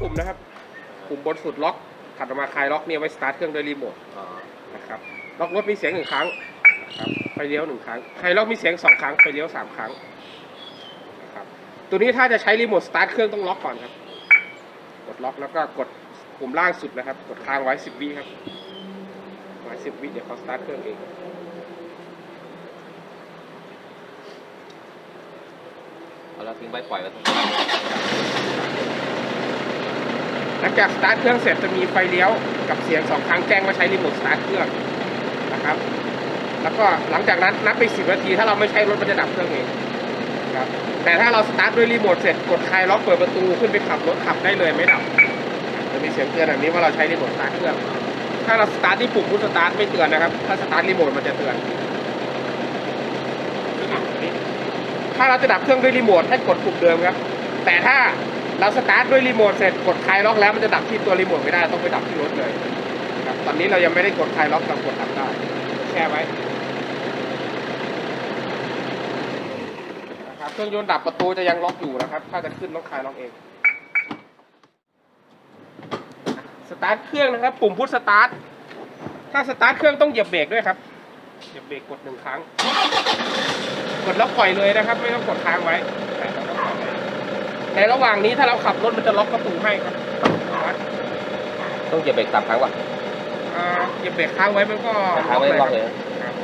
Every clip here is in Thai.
ปุ่มนะครับ ปุ่มบนสุดล็อก ถัดออกมาคลายล็อกเนี่ยไว้สตาร์ทเครื่องโดยรีโมทนะครับล็อกรถมีเสียงหนึ่งครั้งนะครับไฟเลี้ยวหนึ่งครั้งคลายล็อกมีเสียงสองครั้งไฟเลี้ยวสามครั้งนะครับตัวนี้ถ้าจะใช้รีโมทสตาร์ทเครื่องต้องล็อกก่อนครับ กดล็อกแล้วก็กดปุ่มล่างสุดนะครับ กดค้างไว้สิบวิครับไว้สิบวิเดี๋ยวเขาสตาร์ทเครื่องเองเอาแล้วทิ้งไว้ปล่อยไว้ตรง หลังจากสตาร์ทเครื่องเสร็จจะมีไฟเลี้ยวกับเสียงสองครั้งแจ้งว่าใช้รีโมทสตาร์ทเครื่องนะครับ แล้วก็หลังจากนั้นนับไปสิบนาที ถ้าเราไม่ใช้รถมันจะดับเครื่องเองครับแต่ถ้าเราสตาร์ทด้วยรีโมทเสร็จกดคลายล็อกเปิดประตูขึ้นไปขับรถขับได้เลยไม่ดับจะมีเสียงเตือนแบบนี้ว่าเราใช้รีโมทสตาร์ทเครื่องถ้าเราสตาร์ทที่ปุ่มพุทสตาร์ทไม่เตือนนะครับ ถ้าสตาร์ทรีโมทมันจะเตือนถ้าเราจะดับเครื่องด้วยรีโมทให้กดปุ่มเดิมครับ แต่ถ้า เราสตาร์ทด้วยรีโมทเสร็จกดคลายล็อกแล้วมันจะดับที่ตัวรีโมทไม่ได้ต้องไปดับที่รถเลยครับตอนนี้เรายังไม่ได้กดคลายล็อกเรากดดับได้แช่ไว้นะครับเครื่องยนต์ดับประตูจะยังล็อกอยู่นะครับ ถ้าจะขึ้นต้องคลายล็อกเองสตาร์ทเครื่องนะครับ ปุ่มพุทสตาร์ทถ้าสตาร์ทเครื่องต้องเหยียบเบรกด้วยครับเหยียบเบรกกดหนึ่งครั้ง กดแล้วปล่อยเลยนะครับ ไม่ต้องกดค้างไว้ ในระหว่างนี้ถ้าเราขับรถมันจะล็อกประตูให้ครับต้องเหยียบเบรกสามครั้งว่ะอ่าเหยียบเบรกค้างไว้มันก็ค้างไว้ล็อกเลยครับ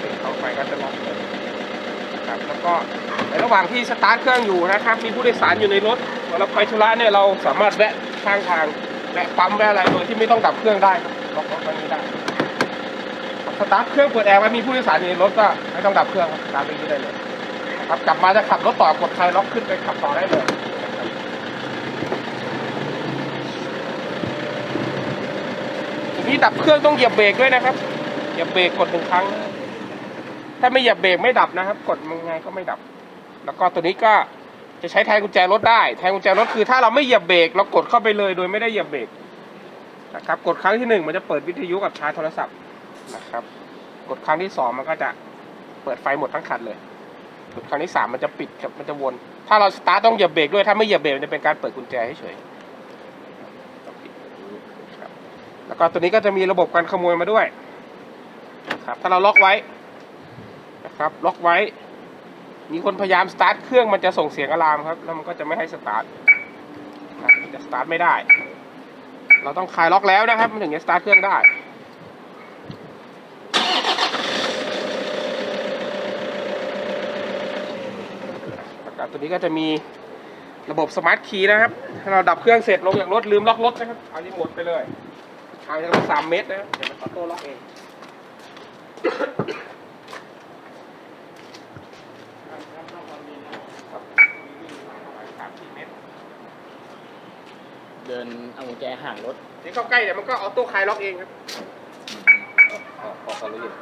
เบรกเข้าไปก็จะล็อกเลยนะครับแล้วก็ในระหว่างที่สตาร์ทเครื่องอยู่นะครับ มีผู้โดยสารอยู่ในรถเวลาเราไปธุระเนี่ยเราสามารถแวะข้างทางแวะปั๊มแวะอะไรโดยที่ไม่ต้องดับเครื่องได้ครับล็อกรถไว้นี้ได้สตาร์ทเครื่องเปิดแอร์ไว้มีผู้โดยสารอยู่ในรถก็ไม่ต้องดับเครื่องครับสตาร์ทไปนี้ได้เลย ครับ กลับมาจะขับรถต่อกดคลายล็อกขึ้นไปขับต่อได้เลยทีนี้ดับเครื่องต้องเหยียบเบรกด้วยนะครับ เหยียบเบรกกดหนึ่งครั้ง ถ้าไม่เหยียบเบรกไม่ดับนะครับ กดยังไงก็ไม่ดับ แล้วก็ตัวนี้ก็จะใช้แทนกุญแจรถได้ แทนกุญแจรถคือ ถ้าเราไม่เหยียบเบรกเรากดเข้าไปเลยโดยไม่ได้เหยียบเบรกนะครับ กดครั้งที่หนึ่งมันจะเปิดวิทยุกับชาร์จโทรศัพท์นะครับ กดครั้งที่สองมันก็จะเปิดไฟหมดทั้งคันเลย ครั้งที่สามมันจะปิดครับมันจะวน ถ้าเราสตาร์ทต้องเหยียบเบรกด้วย ถ้าไม่เหยียบเบรกมันจะเป็นการเปิดกุญแจเฉยๆต้องปิดอย่างนี้ครับแล้วก็ตัวนี้ก็จะมีระบบการขโมยมาด้วยครับ ถ้าเราล็อกไว้นะครับ ล็อกไว้ มีคนพยายามสตาร์ทเครื่องมันจะส่งเสียงอะลามครับ แล้วมันก็จะไม่ให้สตาร์ทจะสตาร์ทไม่ได้ เราต้องคลายล็อกแล้วนะครับมันถึงจะสตาร์ทเครื่องได้ ประกตัวนี้ก็จะมีระบบสมาร์ทคีย์นะครับ ถ้าเราดับเครื่องเสร็จลงจากรถลืมล็อกรถนะครับ เอารีโมทไปเลยห่างจากรถสามเมตรนะครับเดี๋ยวมันออโต้ล็อกเองเดินเอากุญแจห่างรถนี่เข้าใกล้เดี๋ยวมันก็ออโต้คลายล็อกเองครับพอพอเขารู้อยู่